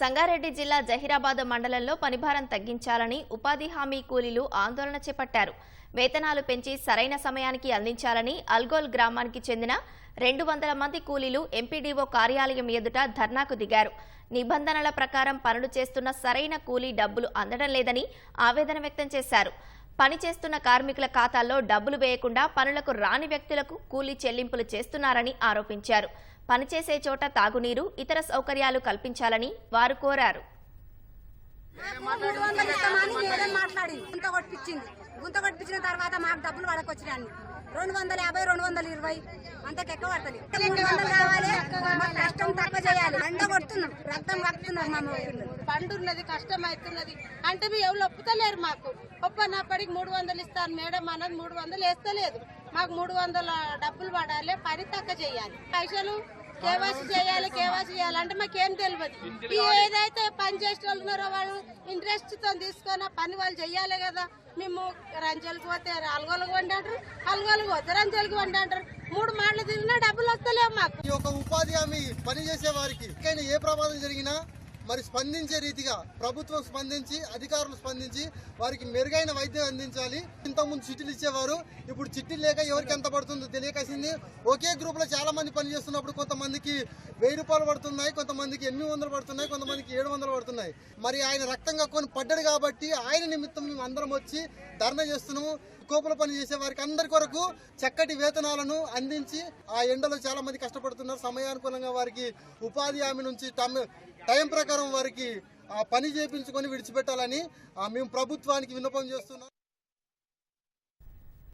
సంగారెడ్డి జిల్లా జహీరాబాద్ మండలంలో పనిభారం తగ్గించాలని ఉపాధి హామీ కూలీలు ఆందోళన చేపట్టారు. వేతనాలు పెంచి సరైన సమయానికి అందించాలని అల్గోల్ గ్రామానికి చెందిన రెండు వందల మంది కూలీలు ఎంపీడీఓ కార్యాలయం ఎదుట ధర్నాకు దిగారు. నిబంధనల ప్రకారం పనులు చేస్తున్న సరైన కూలీ డబ్బులు అందడం లేదని ఆవేదన వ్యక్తం చేశారు. పనిచేస్తున్న కార్మికుల ఖాతాల్లో డబ్బులు వేయకుండా పనులకు రాని వ్యక్తులకు కూలీ చెల్లింపులు చేస్తున్నారని ఆరోపించారు. పనిచేసే చోట తాగునీరు ఇతర సౌకర్యాలు కల్పించాలని వారు కోరారు. మాట్లాడి గుంత కొట్టించింది గుంత కొట్టించిన తర్వాత మాకు డబ్బులు పడకొచ్చినాయి రెండు వందల యాభై రెండు వందల ఇరవై అంతకు ఎక్కువ రక్తం మూడు తక్కువ చేయాలి. ఎండ కొడుతున్నాం. రక్తం కక్కుతున్నాం మా పండున్నది కష్టం అవుతున్నది అంటే మీ ఎవరు ఒప్పుతలేరు మాకు. ఒప్పనప్పటికి మూడు వందలు ఇస్తాను మేడం అన్నది మూడు వందలు వేస్తలేదు. మాకు మూడు వందల డబ్బులు పడాలి పని తక్కువ చేయాలి. పైసలు కేవాసి చేయాలి కేవాసి చేయాలి అంటే మాకేం తెలియదు ఏదైతే పని చేసే వాళ్ళు ఉన్నారో వాళ్ళు ఇంట్రెస్ట్తో తీసుకొని పని వాళ్ళు చెయ్యాలి కదా. మేము రంజలకు పోతే అల్గోలకు వండి అంటారు అల్గోలకు పోతే రంజలకు వండి అంటారు. మూడు మాటలు తిరిగినా డబ్బులు వస్తలేవు మాకు. ఈ యొక్క ఉపాధి హామీ పని చేసే వారికి ఎక్కడైనా ఏ ప్రమాదం జరిగినా మరి స్పందించే రీతిగా ప్రభుత్వం స్పందించి అధికారులు స్పందించి వారికి మెరుగైన వైద్యం అందించాలి. ఇంతకుముందు చిట్టీలు ఇచ్చేవారు. ఇప్పుడు చిట్టీలు లేక ఎవరికి ఎంత పడుతుందో తెలియకసింది ఒకే గ్రూప్లో చాలా మంది పని చేస్తున్నప్పుడు కొంతమందికి వెయ్యి రూపాయలు పడుతున్నాయి కొంతమందికి ఎనిమిది వందలు పడుతున్నాయి కొంతమందికి ఏడు వందలు పడుతున్నాయి. మరి ఆయన రక్తం కక్కుని పడ్డాడు కాబట్టి ఆయన నిమిత్తం మేము అందరం వచ్చి ధర్నా చేస్తున్నాము. కోపుల పని చేసే వారికి అందరి కొరకు చక్కటి వేతనాలను అందించి ఆ ఎండలో చాలా మంది కష్టపడుతున్నారు. సమయానుకూలంగా వారికి ఉపాధి హామీ నుంచి టైం టైం ప్రకారం వారికి ఆ పని చేయించుకొని విడిచిపెట్టాలని మేము ప్రభుత్వానికి విన్నపం చేస్తున్నాం.